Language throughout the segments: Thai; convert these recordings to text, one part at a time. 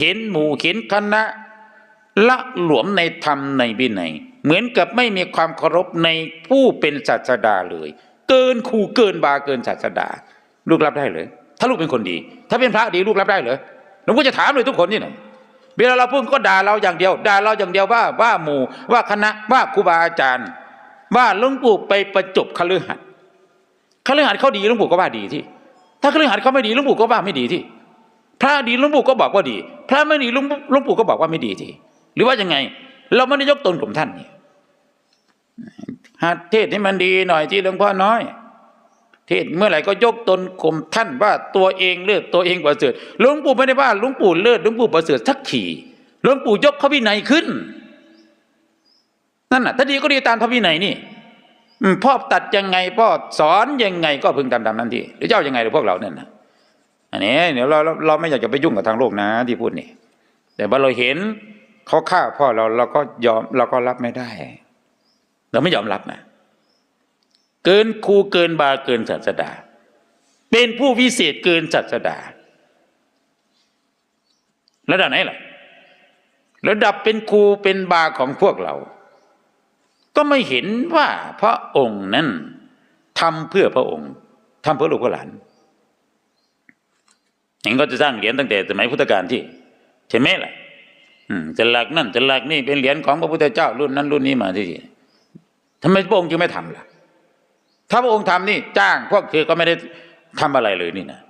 เห็นหมู่เห็นคณะ ละหลวมในธรรมในวินัยเหมือนกับไม่มีความเคารพในผู้เป็นศาสดาเลย เกินขู่เกินบาเกินศาสดา ลูกรับได้เหรือถ้าลูกเป็นคนดี ถ้าเป็นพระดีลูกรับได้เหรอหลวงพ่อจะถามเลยทุกคนนี่หน่อยเวลาเราพูดก็ด่าเราอย่างเดียวด่าเราอย่างเดียวว่าว่าหมู่ว่าคณะว่าครูบาอาจารย์ ว่าหลวงปู่ไปประจบคฤหัสถ์คฤหัสถ์เขาดีหลวงปู่ก็ว่าดีที่ ถ้าคฤหัสถ์เขาไม่ดีหลวงปู่ก็ว่าไม่ดีที่ พระดีหลวงปู่ก็บอกว่าดี พระไม่ดีหลวงลวงปู่ก็บอกว่าไม่ดีทีหรือว่ายังไง เราไม่ได้ยกตนกลุ่มท่านนี่หัดเทศให้มันดีหน่อยที่หลวงพ่อน้อย เทศเมื่อไหร่ก็ยกตนกลุ่มท่านว่าตัวเองเลิศตัวเองประเสริฐหลวงปู่ไม่ได้ว่าหลวงปู่เลิศหลวงปู่ประเสริฐสักทีหลวงปู่ยกพระวินัยขึ้นนั่นน่ะถ้าดีก็ดีตามพระวินัยนี่พ่อตัดยังไงพ่อสอนยังไงก็พึงทำตามนั้นทีหรือเจ้ายังไงหรือพวกเราเนี่ยนะ อันนี้เดี๋ยวเราเราเราไม่อยากจะไปยุ่งกับทางโลกนะที่พูดนี่ แต่ว่าเราเห็นเขาฆ่าพ่อเราเราก็ยอมเราก็รับไม่ได้ เราไม่ยอมรับนะเกินครูเกินบาเกินศาสดา เป็นผู้วิเศษเกินศาสดาระดับไหนล่ะระดับเป็นครูเป็นบาของพวกเรา ก็ไม่เห็นว่าพระองค์นั้นทำเพื่อพระองค์ทำเพื่อลูกหลาน อย่างก็จะสร้างเหรียญตั้งแต่สมัยพุทธกาลที่ใช่ไหมล่ะจะหลักนั่นจะหลักนี่เป็นเหรียญของพระพุทธเจ้ารุ่นนั้นรุ่นนี้มาที่ทำไมพระองค์จึงไม่ทำล่ะ ถ้าพระองค์ทำนี่จ้างพวกเธอก็ไม่ได้ทำอะไรเลยนี่นะ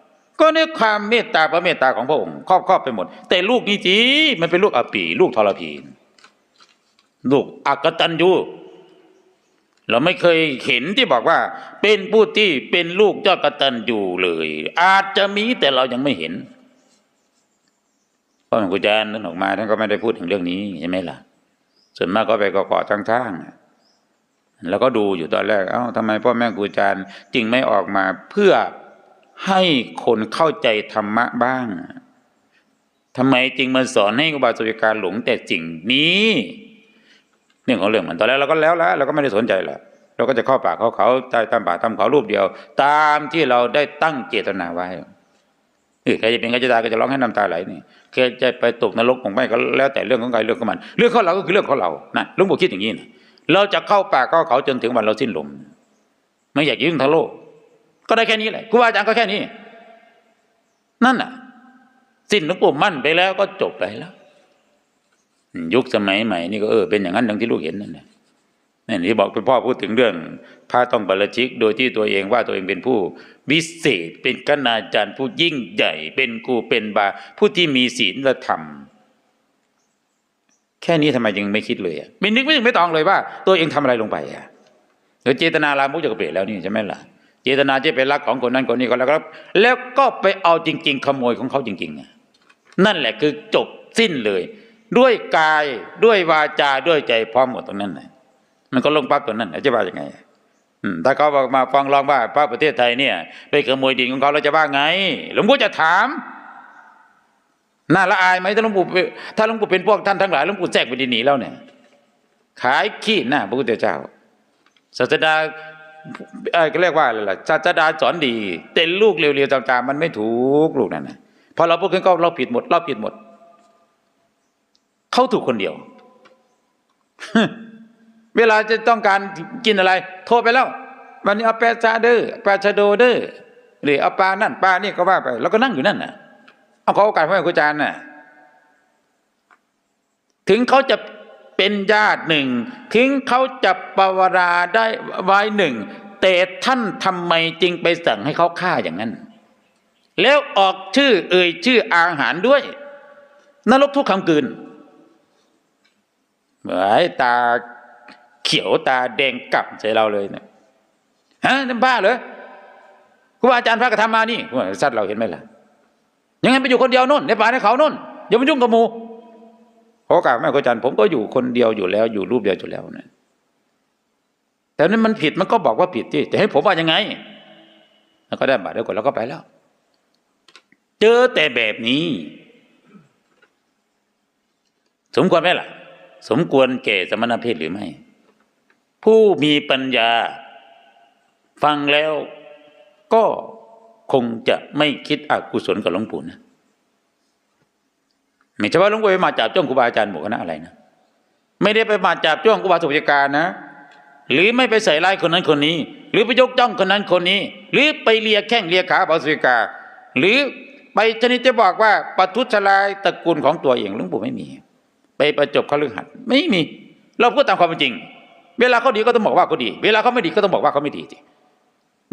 ก็ในความเมตตาพระเมตตาของพระองค์ครอบครอบไปหมด แต่ลูกนี่จีมันเป็นลูกอปี ลูกทรพีลูกอักตันยู เราไม่เคยเห็นที่บอกว่า เป็นผู้ที่เป็นลูกเจ้ากตันยูเลย อาจจะมีแต่เรายังไม่เห็นพราะหลวงปู่จารย์ท่านออกมาท่านก็ไม่ได้พูดถึงเรื่องนี้ใช่ไหมล่ะ ส่วนมากก็ไปเกาะๆช่างๆแล้วก็ดูอยู่ตอนแรกเอ้าทำไมพ่อแม่ครูอาจารย์จึงไม่ออกมาเพื่อให้คนเข้าใจธรรมะบ้างทำไมจึงมาสอนให้ครูบาสวิการหลงแต่สิ่งนี้ เรื่องของเรื่องมันตอนแรกเราก็แล้วแล้วเราก็ไม่ได้สนใจแล้ว เราก็จะเข้าป่าเขาเขาใต้ตามป่าตามเขารูปเดียว ตามที่เราได้ตั้งเจตนาไว้ใครจะเป็นใครจะตายก็จะร้องให้น้ำตาไหลนี่ใครจะไปตกนรกของไม่ก็แล้วแต่เรื่องของใครเรื่องของมัน เรื่องของเราก็คือเรื่องของเรานะลวงปู่คิดอย่างนี้นะเราจะเข้าป่าเข้าเขาจนถึงวันเราสิ้นลมไม่อยากยุ่งทั้งโลก ก็ได้แค่นี้แหละครูบาอาจารย์ก็แค่นี้ นั่นน่ะ สิ้นหลวงปู่มั่นไปแล้วก็จบไปแล้ว ยุคสมัยใหม่นี่ก็เออเป็นอย่างนั้นดังที่ลูกเห็นนั่นแหละ นี่ที่บอกเป็นพ่อพูดถึงเรื่องพระต้องบรชิก โดยที่ตัวเองว่าตัวเองเป็นผู้ วิเศษเป็นกนาจารย์ผู้ยิ่งใหญ่ เป็นกูเป็นบา ผู้ที่มีศีลธรรม แค่นี้ทำไมยังไม่คิดเลยอะไม่นึกไม่ถึงไม่ตองเลยว่า ตัวเองทำอะไรลงไปอะเดี๋ยวเจตนาลามกจะกระเปรตแล้วนี่ใช่ไหมล่ะ เจตนาจะไปรักของคนนั้นคนนี้ก็แล้วครับ แล้วก็ไปเอาจริง ๆ ขโมยของเขาจริงๆอะนั่นแหละคือจบสิ้นเลย ด้วยกายด้วยวาจาด้วยใจพร้อมหมดตรงนั้นนะ มันก็ลงปั๊บตัวนั้นจะว่ายังไงถ้าเขาบอกมาฟังร้องว่าพระประเทศไทยเนี่ยไปขโมยดินของเขาเราจะว่าไงหลวงพ่จะถามน่าละอายไหมถ้าหลวงปู่ถ้าหลวงปู่เป็นพวกท่านทั้งหลายหลวงปู่แทรกไปดินหนีแล้วเนี่ย ขายขี้หน้าพระพุทธเจ้าศาสดาเออเรียกว่าอะไรล่ะศาสดาสอนดีแต่ลูกเร็วๆต่างๆมันไม่ถูกลูกนั่นนะพอเราพูดขึ้นก็เราผิดหมด เราผิดหมด เขาถูกคนเดียว เวลาจะต้องการกินอะไร โทรไปแล้ว วันนี้เอาแปซาเดอร์ปลาชาโดเดอร์หรือเอาปลานั่นปลานี่ก็ว่าไป แล้วก็นั่งอยู่นั่นน่ะเอาขอโอกาสพ่อแม่ครูอาจารย์น่ะถึงเขาจะเป็นญาติหนึ่ง ถึงเขาจะปวราได้ไว้หนึ่งแต่ท่านทำไมจึงไปสั่งให้เขาฆ่าอย่างนั้น แล้วออกชื่อเอ่ยชื่ออาหารด้วย นรกทุกคำกืนเหมือนตา ขียวตาแดงกลับใส่เราเลยเนะฮะนั่นบ้าเหรอครูบาอาจารย์พระกระทำมานี่สัตว์เราเห็นไหมล่ะยังไงไปอยู่คนเดียวนู่นในป่าในเขานู่นอย่ามายุ่งกับหมูขอกราบแม่ครูอาจารย์ผมก็อยู่คนเดียวอยู่แล้ว อยู่รูปเดียวอยู่แล้วนะแต่นั้นมันผิดมันก็บอกว่าผิดที่จะให้ผมว่ายังไงแล้วก็ได้บาตรได้กดแล้วก็ไปแล้ว เจอแต่แบบนี้ สมควรไหมล่ะ สมควรแก่สมณเพศหรือไม่ ผู้มีปัญญา ฟังแล้วก็คงจะไม่คิดอกุศลกับหลวงปู่นะไม่ใช่ว่าหลวงปู่ไปมาจับจ้องครูบาอาจารย์หมู่คณะอะไรนะไม่ได้ไปมาจับจ้องครูบาสุภิการนะ หรือไม่ไปใส่ร้ายคนนั้นคนนี้ หรือไปยกจ้องคนนั้นคนนี้ หรือไปเลียแข้งเลียขาบาสุภิกา หรือไปชนิดจะบอกว่าปทุชลายตระกูลของตัวเองหลวงปู่ไม่มี ไปประจบเขาเรื่องหัดไม่มี เราพูดตามความเป็นจริง เวลาเขาดีก็ต้องบอกว่าเขาดี เวลาเขาไม่ดีก็ต้องบอกว่าเขาไม่ดีสิ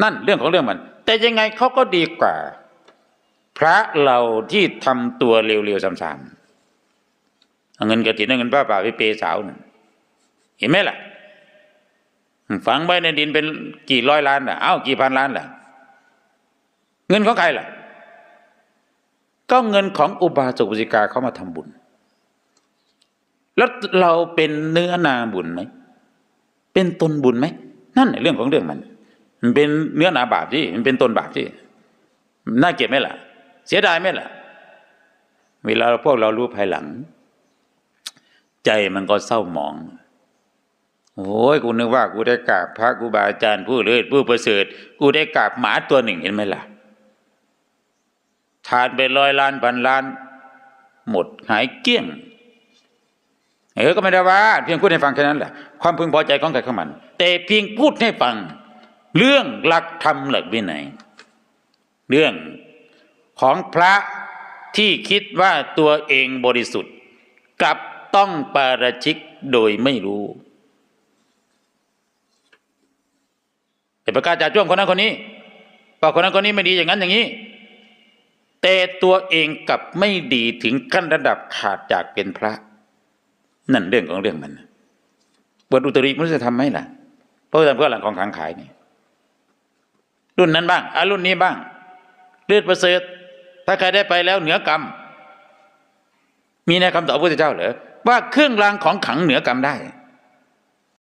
นั่นเรื่องของเรื่องมัน แต่ยังไงเขาก็ดีกว่า พระเราที่ทำตัวเร็วๆซ้ำๆเอาเงินกระถินเอาเงินป้าป่าไปเปย์สาวนั่นเห็นไหมล่ะฝังไว้ในดินเป็นกี่ร้อยล้านล่ะ เอ้ากี่พันล้านล่ะ เงินของใครล่ะ ก็เงินของอุบาสกอุบาสิกาเขามาทำบุญ แล้วเราเป็นเนื้อนาบุญไหม เป็นตนบุญไหมนั่นเรื่องของเรื่องมัน มันเป็นเนื้อหนาบาปที่มันเป็นตนบาปที่น่าเก็บไหมล่ะ เสียดายไหมล่ะ เวลาพวกเรารู้ภายหลัง ใจมันก็เศร้าหมองโอ้ยกูนึกว่ากูได้กราบพระกูบาอาจารย์ผู้เลิศผู้ประเสริฐ กูได้กราบหมาตัวหนึ่งเห็นไหมล่ะทานไปร้อยล้านพันล้าน หมดหายเกลี้ยง เออก็ไม่ได้ว่า เพียงพูดให้ฟังแค่นั้นแหละความพึงพอใจของใครของมัน แต่เพียงพูดให้ฟัง เรื่องหลักธรรมหลักวินัยเรื่องของพระที่คิดว่าตัวเองบริสุทธิ์กลับต้องปาราชิกโดยไม่รู้ไปประกาศจ่าจ้วงคนนั้นคนนี้ว่าคนนั้นคนนี้ไม่ดีอย่างนั้นอย่างนี้ แต่ตัวเองกลับไม่ดีถึงขั้นระดับขาดจากเป็นพระ นั่นเรื่องของเรื่องมันบทอุตริมนุษยธรรมไหมล่ะ เพราะทำเพื่อหลังของขังขายนี่รุ่นนั้นบ้างอารุ่นนี้บ้าง เลือดประเสริฐ ถ้าใครได้ไปแล้วเหนือกรรม มีในคำตอบพระพุทธเจ้าเหรอว่าเครื่องรางของขังเหนือกรรมได้